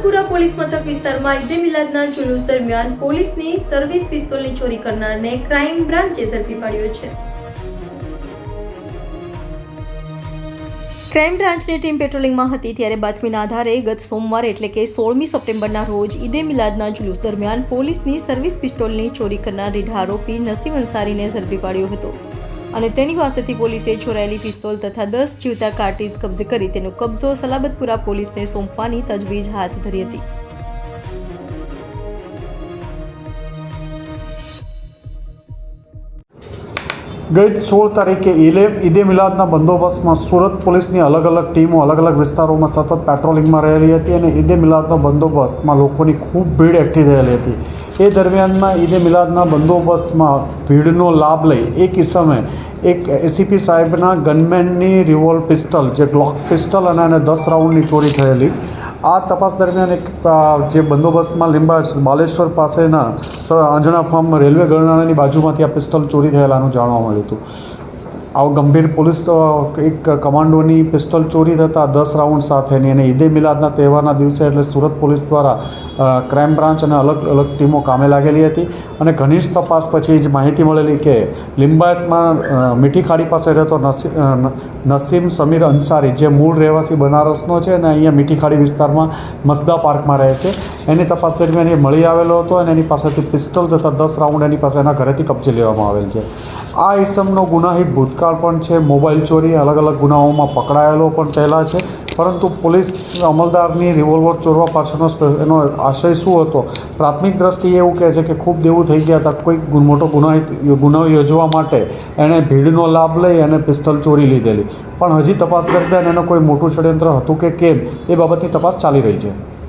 Salabatpura police મથક વિસ્તારમાં ઈદે મિલાદના જુલુસ દરમિયાન પોલીસની સર્વિસ પિસ્તોલની ચોરી કરનારને ક્રાઇમ બ્રાન્ચે ઝડપી પાડ્યો છે. ક્રાઇમ બ્રાન્ચની ટીમ પેટ્રોલિંગમાં હતી ત્યારે બાતમીના આધારે ગત સોમવારે એટલે કે સોળમી સપ્ટેમ્બરના રોજ ઈદે મિલાદના જુલુસ દરમિયાન પોલીસની સર્વિસ પિસ્તોલની ચોરી કરનાર રીઢા આરોપી નસીબ અંસારીને ઝડપી પાડ્યો હતો. અને તેની પાસેથી પોલીસે ચોરાયેલી પિસ્તોલ તથા દસ જીવતા કાર્ટીઝ કબજે કરી તેનો કબજો સલાબતપુરા પોલીસને સોંપવાની તજવીજ હાથ ધરી હતી. ગઈ સોળ તારીખે ઈલે ઈદે મિલાદના બંદોબસ્તમાં સુરત પોલીસની અલગ અલગ ટીમો અલગ અલગ વિસ્તારોમાં સતત પેટ્રોલિંગમાં રહેલી હતી અને ઈદે મિલાદનો બંદોબસ્તમાં લોકોની ખૂબ ભીડ એકઠી થયેલી હતી. એ દરમિયાનમાં ઈદે મિલાદના બંદોબસ્તમાં ભીડનો લાભ લઈ એક ઇસમે એક એસીપી સાહેબના ગનમેનની રિવોલ્વ પિસ્ટલ, જે ગ્લોક પિસ્ટલ અને એને દસ રાઉન્ડની ચોરી થયેલી આ તપાસ દરમિયાન એક જે બંદોબસ્તમાં લીંબા બાલેશ્વર પાસેના અંજણા ફાર્મ રેલવે ગરનાળાની બાજુમાંથી આ પિસ્તોલ ચોરી થયેલાનું જાણવા મળ્યું હતું. આવું ગંભીર પોલીસ એક કમાન્ડોની પિસ્તોલ ચોરી થતાં દસ રાઉન્ડ સાથેની અને ઈદે મિલાદના તહેવારના દિવસે એટલે સુરત પોલીસ દ્વારા ક્રાઇમ બ્રાન્ચ અને અલગ અલગ ટીમો કામે લાગેલી હતી. અને ઘનિષ્ઠ તપાસ પછી જ માહિતી મળેલી કે લિંબાયતમાં મીઠી ખાડી પાસે રહેતો નસીમ સમીર અંસારી, જે મૂળ રહેવાસી બનારસનો છે અને અહીંયા મીઠી ખાડી વિસ્તારમાં મસદા પાર્કમાં રહે છે. એની તપાસ દરમિયાન એ મળી આવેલો હતો અને એની પાસેથી પિસ્તોલ તથા દસ રાઉન્ડ એની પાસે એના ઘરેથી કબજે લેવામાં આવેલ છે. આ ઇસમનો ગુનાહિત ભૂતકાળ પણ છે. મોબાઈલ ચોરી અલગ અલગ ગુનાઓમાં પકડાયેલો પણ પહેલાં છે. પરંતુ પોલીસ અમલદારની રિવોલ્વર ચોરવા પાછળનો એનો આશય શું હતો? પ્રાથમિક દ્રષ્ટિએ એવું કહે છે કે ખૂબ દેવું થઈ ગયા હતા કોઈ મોટો ગુનાહિત ગુનો યોજવા માટે. એણે ભીડનો લાભ લઈ અને પિસ્તલ ચોરી લીધેલી. પણ હજી તપાસ દરમિયાન એનો કોઈ મોટું ષડયંત્ર હતું કે કેમ? એ બાબતની તપાસ ચાલી રહી છે.